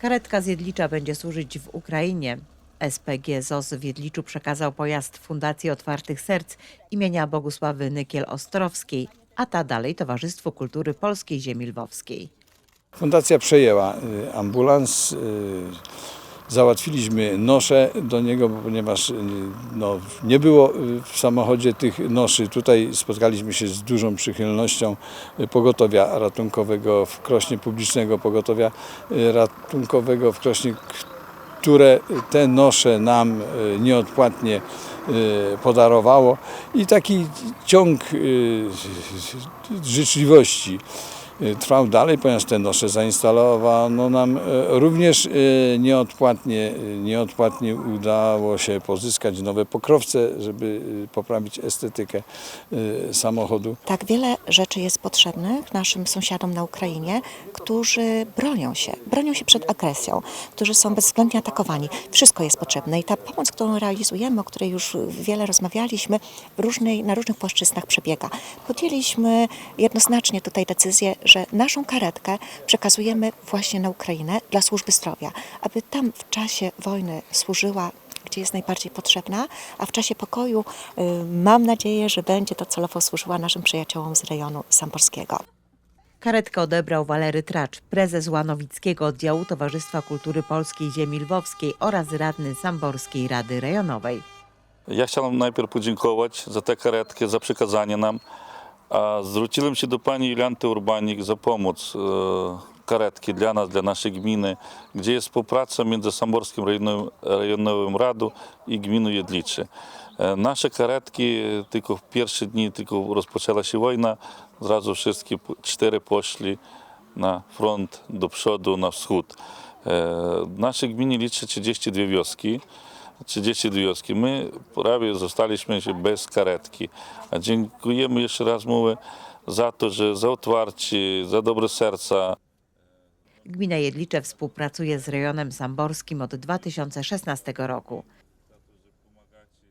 Karetka z Jedlicza będzie służyć w Ukrainie. SPG ZOS w Jedliczu przekazał pojazd Fundacji Otwartych Serc imienia Bogusławy Nykiel-Ostrowskiej, a ta dalej Towarzystwu Kultury Polskiej Ziemi Lwowskiej. Fundacja przejęła y, ambulans. Załatwiliśmy nosze do niego, ponieważ y, no, nie było y, w samochodzie tych noszy. Tutaj spotkaliśmy się z dużą przychylnością y, pogotowia ratunkowego w Krośnie, publicznego pogotowia ratunkowego w Krośnie, które te nosze nam nieodpłatnie podarowało i taki ciąg życzliwości trwał dalej, ponieważ te nosze zainstalowano nam y, również y, nieodpłatnie, y, nieodpłatnie udało się pozyskać nowe pokrowce, żeby y, poprawić estetykę y, samochodu. Tak wiele rzeczy jest potrzebnych naszym sąsiadom na Ukrainie, którzy bronią się, bronią się przed agresją, którzy są bezwzględnie atakowani. Wszystko jest potrzebne i ta pomoc, którą realizujemy, o której już wiele rozmawialiśmy, różnej, na różnych płaszczyznach przebiega. Podjęliśmy jednoznacznie tutaj decyzję, że naszą karetkę przekazujemy właśnie na Ukrainę dla służby zdrowia, aby tam w czasie wojny służyła gdzie jest najbardziej potrzebna, a w czasie pokoju y, mam nadzieję, że będzie to celowo służyła naszym przyjaciołom z rejonu samporskiego. Karetkę odebrał Walery Tracz, prezes Łanowickiego Oddziału Towarzystwa Kultury Polskiej Ziemi Lwowskiej oraz radny Samborskiej Rady Rejonowej. Ja chciałem najpierw podziękować za tę karetkę, za przekazanie nam. A zwróciłem się do pani Julianty Urbanik za pomoc e, karetki dla nas, dla naszej gminy, gdzie jest współpraca między Samborskim Rejonowym, Rejonowym Radą i gminą Jedlicze. E, Nasze karetki tylko w pierwsze dni, tylko rozpoczęła się wojna, zrazu wszystkie cztery poszli na front, do przodu, na wschód. E, W naszej gminie liczy 32 wioski. 32 wioski. My prawie zostaliśmy się bez karetki. A dziękujemy jeszcze raz mówię za to, że za otwarcie, za dobre serca. Gmina Jedlicze współpracuje z rejonem samborskim od 2016 roku.